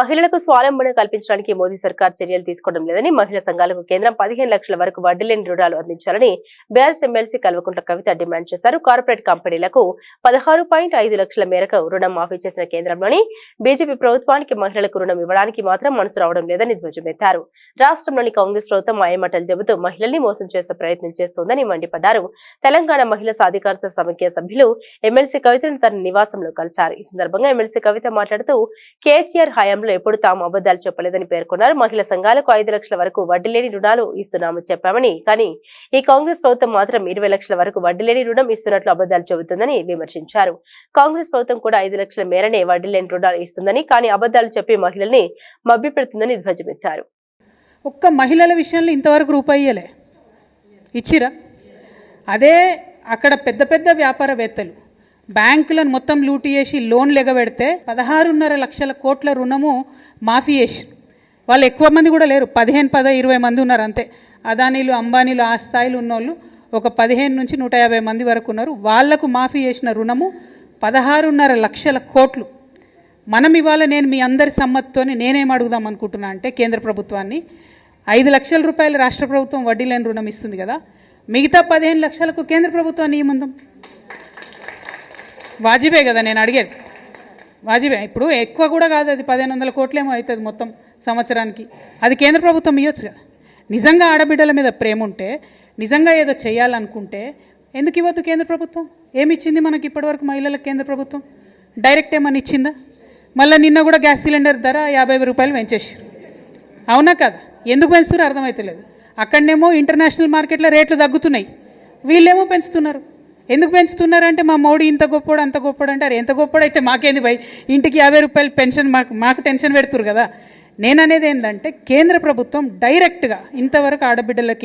మహిళలకు స్వావలంబన కల్పించడానికి మోదీ సర్కార్ చర్యలు తీసుకోవడం లేదని మహిళా సంఘాలకు కేంద్రం పదిహేను లక్షల వరకు వడ్డీ లేని రుణాలు అందించాలని BRS MLC Kalvakuntla Kavitha demand చేశారు. కార్పొరేట్ కంపెనీలకు పదహారు పాయింట్ ఐదు లక్షల మేరకు రుణం మాఫీ చేసిన కేంద్రంలోని బీజేపీ ప్రభుత్వానికి మహిళలకు రుణం ఇవ్వడానికి మాత్రం మనసు రావడం లేదని ధ్వజమెత్తారు. రాష్ట్రంలోని కాంగ్రెస్ ప్రభుత్వం మాయమాటలు చెబుతూ మహిళల్ని మోసం చేసే ప్రయత్నం చేస్తోందని మండిపడ్డారు. తెలంగాణ మహిళా సాధికారత సమైక్య సభ్యులు ఎమ్మెల్సీ కవితను తన నివాసంలో కలిశారు. ఈ సందర్భంగా ఎమ్మెల్సీ కవిత మాట్లాడుతూ కేసీఆర్ హయాంలో ఎప్పుడు తాము అబద్దాలు చెప్పలేదని పేర్కొన్నారు. మహిళా సంఘాలకు ఐదు లక్షల వరకు వడ్డీ లేని రుణాలు ఇస్తున్నామని చెప్పామని. కానీ ఈ కాంగ్రెస్ ప్రభుత్వం మాత్రం ఇరవై లక్షల వరకు వడ్డీ లేని రుణం ఇస్తున్నట్లు అబద్దాలు చెబుతుందని విమర్శించారు. కాంగ్రెస్ ప్రభుత్వం కూడా ఐదు లక్షల మేరనే వడ్డీ లేని రుణాలు ఇస్తుందని కానీ అబద్దాలు చెప్పి మహిళల్ని మభ్యపెడుతుందని ధ్వజమెత్తారు. ఒక్క మహిళల విషయంలో ఇంతవరకు రూపాయి ఇయ్యలే. ఇచ్చిరా? అదే అక్కడ పెద్ద పెద్ద వ్యాపారవేత్తలు బ్యాంకులను మొత్తం లూటు చేసి లోన్లు ఎగబెడితే పదహారున్నర లక్షల కోట్ల రుణము మాఫీ చేసి వాళ్ళు ఎక్కువ మంది కూడా లేరు. పదిహేను పద ఇరవై మంది ఉన్నారు అంతే. అదానీలు అంబానీలు ఆ స్థాయిలో ఉన్నోళ్ళు ఒక పదిహేను నుంచి నూట యాభై మంది వరకు ఉన్నారు. వాళ్ళకు మాఫీ చేసిన రుణము పదహారున్నర లక్షల కోట్లు. మనం ఇవాళ నేను మీ అందరి సమ్మతితోనే నేనేం అడుగుదాం అనుకుంటున్నా అంటే కేంద్ర ప్రభుత్వాన్ని ఐదు లక్షల రూపాయలు రాష్ట్ర ప్రభుత్వం వడ్డీ లేని రుణం ఇస్తుంది కదా. మిగతా పదిహేను లక్షలకు కేంద్ర ప్రభుత్వాన్ని ఏమందాం? వాజిబే కదా నేను అడిగేది వాజిబే ఇప్పుడు ఎక్కువ కూడా కాదు అది పదిహేను వందల కోట్లేమో అవుతుంది మొత్తం సంవత్సరానికి. అది కేంద్ర ప్రభుత్వం ఇవ్వచ్చు కదా. నిజంగా ఆడబిడ్డల మీద ప్రేమ ఉంటే నిజంగా ఏదో చేయాలనుకుంటే ఎందుకు ఇవ్వద్దు కేంద్ర ప్రభుత్వం? ఏమి ఇచ్చింది మనకి ఇప్పటివరకు మహిళలకు కేంద్ర ప్రభుత్వం? డైరెక్ట్ ఏమని ఇచ్చిందా? మళ్ళీ నిన్న కూడా గ్యాస్ సిలిండర్ ధర యాభై రూపాయలు పెంచేసారు అవునా కదా? ఎందుకు పెంచుతారో అర్థమవుతలేదు అక్కడనేమో ఇంటర్నేషనల్ మార్కెట్లో రేట్లు తగ్గుతున్నాయి. వీళ్ళేమో పెంచుతున్నారు. ఎందుకు పెంచుతున్నారంటే మా మోడీ ఇంత గొప్పోడు అంత గొప్పోడు అంటారు. ఎంత గొప్పోడు అయితే మాకేంది భయ్? ఇంటికి యాభై రూపాయలు పెన్షన్ మాకు మాకు టెన్షన్ పెడుతురు కదా. నేను అనేది ఏంటంటే కేంద్ర ప్రభుత్వం డైరెక్ట్గా ఇంతవరకు ఆడబిడ్డలకి